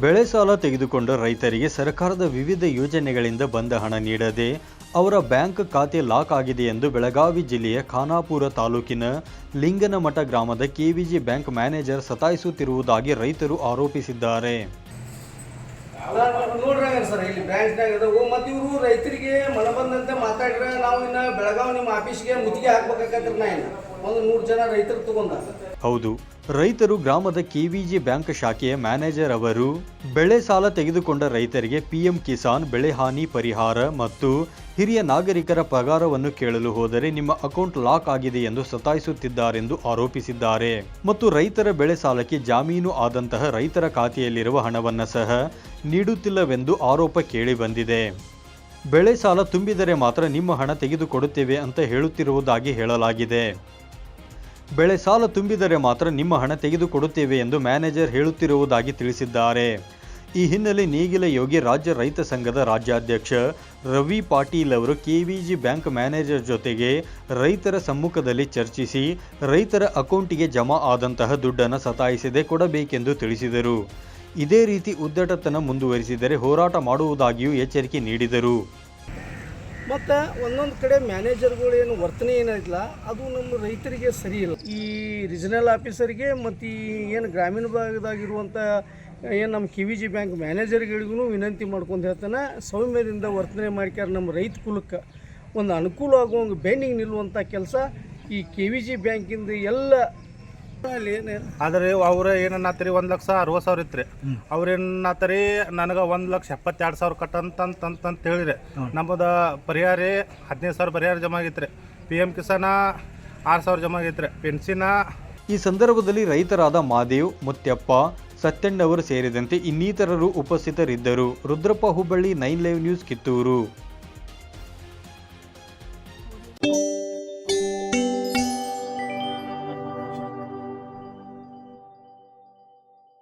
ಬೆಳೆ ಸಾಲ ತೆಗೆದುಕೊಂಡ ರೈತರಿಗೆ ಸರ್ಕಾರದ ವಿವಿಧ ಯೋಜನೆಗಳಿಂದ ಬಂದ ಹಣ ನೀಡದೆ ಅವರ ಬ್ಯಾಂಕ್ ಖಾತೆ ಲಾಕ್ ಆಗಿದೆ ಎಂದು ಬೆಳಗಾವಿ ಜಿಲ್ಲೆಯ ಖಾನಾಪುರ ತಾಲೂಕಿನ ಲಿಂಗನಮಠ ಗ್ರಾಮದ ಕೆವಿಜಿ ಬ್ಯಾಂಕ್ ಮ್ಯಾನೇಜರ್ ಸತಾಯಿಸುತ್ತಿರುವುದಾಗಿ ರೈತರು ಆರೋಪಿಸಿದ್ದಾರೆ. ರೈತರಿಗೆ ನಾವು ಇನ್ನ ಬೆಳಗಾವಿ ನಿಮ್ಮ ಆಫೀಸ್ಗೆ ಮುತ್ತಿಗೆ ಹಾಕ್ಬೇಕಾಗತ್ರಿ ನಾ ರೈತರು ಹೌದು. ರೈತರು ಗ್ರಾಮದ ಕೆವಿಜಿ ಬ್ಯಾಂಕ್ ಶಾಖೆಯ ಮ್ಯಾನೇಜರ್ ಅವರು ಬೆಳೆ ಸಾಲ ತೆಗೆದುಕೊಂಡ ರೈತರಿಗೆ ಪಿಎಂ ಕಿಸಾನ್ ಬೆಳೆ ಹಾನಿ ಪರಿಹಾರ ಮತ್ತು ಹಿರಿಯ ನಾಗರಿಕರ ಪಗಾರವನ್ನು ಕೇಳಲು ಹೋದರೆ ನಿಮ್ಮ ಅಕೌಂಟ್ ಲಾಕ್ ಆಗಿದೆ ಎಂದು ಸತಾಯಿಸುತ್ತಿದ್ದಾರೆಂದು ಆರೋಪಿಸಿದ್ದಾರೆ. ಮತ್ತು ರೈತರ ಬೆಳೆ ಸಾಲಕ್ಕೆ ಜಾಮೀನು ಆದಂತಹ ರೈತರ ಖಾತೆಯಲ್ಲಿರುವ ಹಣವನ್ನು ಸಹ ನೀಡುತ್ತಿಲ್ಲವೆಂದು ಆರೋಪ ಕೇಳಿಬಂದಿದೆ ಬೆಳೆ ಸಾಲ ತುಂಬಿದರೆ ಮಾತ್ರ ನಿಮ್ಮ ಹಣ ತೆಗೆದುಕೊಡುತ್ತೇವೆ ಅಂತ ಹೇಳುತ್ತಿರುವುದಾಗಿ ಹೇಳಲಾಗಿದೆ. ಬೆಳೆ ಸಾಲ ತುಂಬಿದರೆ ಮಾತ್ರ ನಿಮ್ಮ ಹಣ ತೆಗೆದುಕೊಡುತ್ತೇವೆ ಎಂದು ಮ್ಯಾನೇಜರ್ ಹೇಳುತ್ತಿರುವುದಾಗಿ ತಿಳಿಸಿದ್ದಾರೆ. ಈ ಹಿನ್ನೆಲೆ ನೇಗಿಲ ಯೋಗಿ ರಾಜ್ಯ ರೈತ ಸಂಘದ ರಾಜ್ಯಾಧ್ಯಕ್ಷ ರವಿ ಪಾಟೀಲ್ ಅವರು ಕೆವಿಜಿ ಬ್ಯಾಂಕ್ ಮ್ಯಾನೇಜರ್ ಜೊತೆಗೆ ರೈತರ ಸಮ್ಮುಖದಲ್ಲಿ ಚರ್ಚಿಸಿ ರೈತರ ಅಕೌಂಟಿಗೆ ಜಮಾ ಆದಂತಹ ದುಡ್ಡನ್ನು ಸತಾಯಿಸದೆ ಕೊಡಬೇಕೆಂದು ತಿಳಿಸಿದರು. ಇದೇ ರೀತಿ ಉದ್ದಟತನ ಮುಂದುವರಿಸಿದರೆ ಹೋರಾಟ ಮಾಡುವುದಾಗಿಯೂ ಎಚ್ಚರಿಕೆ ನೀಡಿದರು. ಮತ್ತು ಒಂದೊಂದು ಕಡೆ ಮ್ಯಾನೇಜರ್ಗಳು ಏನು ವರ್ತನೆ ಏನಿಲ್ಲ ಅದು ನಮ್ಮ ರೈತರಿಗೆ ಸರಿ ಇಲ್ಲ. ಈ ರೀಜನಲ್ ಆಫೀಸರಿಗೆ ಮತ್ತು ಈ ಏನು ಗ್ರಾಮೀಣ ಭಾಗದಾಗಿರುವಂಥ ಏನು ನಮ್ಮ ಕೆ ವಿ ಜಿ ಬ್ಯಾಂಕ್ ಮ್ಯಾನೇಜರ್ಗಳಿಗೂ ವಿನಂತಿ ಮಾಡ್ಕೊಂಡು ಹೇಳ್ತಾನೆ, ಸೌಮ್ಯದಿಂದ ವರ್ತನೆ ಮಾಡ್ಕ್ಯಾರ ನಮ್ಮ ರೈತ ಕುಲಕ್ಕೆ ಒಂದು ಅನುಕೂಲ ಆಗುವಂಗೆ ಬೆಂಡಿಂಗ್ ನಿಲ್ಲುವಂಥ ಕೆಲಸ ಈ ಕೆ ವಿ ಜಿ ಬ್ಯಾಂಕಿಂದ ಎಲ್ಲ ಆದ್ರೆ ಅವ್ರ ಏನನ್ನತ್ರಿ? ಒಂದ್ ಲಕ್ಷ ಅರವತ್ತು ಸಾವಿರ ಇತ್ರಿ. ಅವ್ರ ಏನನ್ನತ್ತರಿ ನನಗೆ ಒಂದ್ ಲಕ್ಷ ಎಪ್ಪತ್ತೆರಡು ಸಾವಿರ ಕಟ್ಟಂತಂತಂತ ಹೇಳಿದ್ರೆ ನಮ್ಮದ ಪರಿಹಾರ ಹದಿನೈದು ಸಾವಿರ ಪರಿಹಾರ ಜಮಾ ರೀ ಪಿ ಎಂ ಕಿಸಾನ ಆರು ಸಾವಿರ ಜಮಾ ರೀ ಪೆನ್ಷನ ಈ ಸಂದರ್ಭದಲ್ಲಿ ರೈತರಾದ ಮಾದೇವ್ ಮುತ್ಯಪ್ಪ ಸತ್ಯಣ್ಣವರು ಸೇರಿದಂತೆ ಇನ್ನಿತರರು ಉಪಸ್ಥಿತರಿದ್ದರು. Rudrappa Hubballi nine live news Kittur.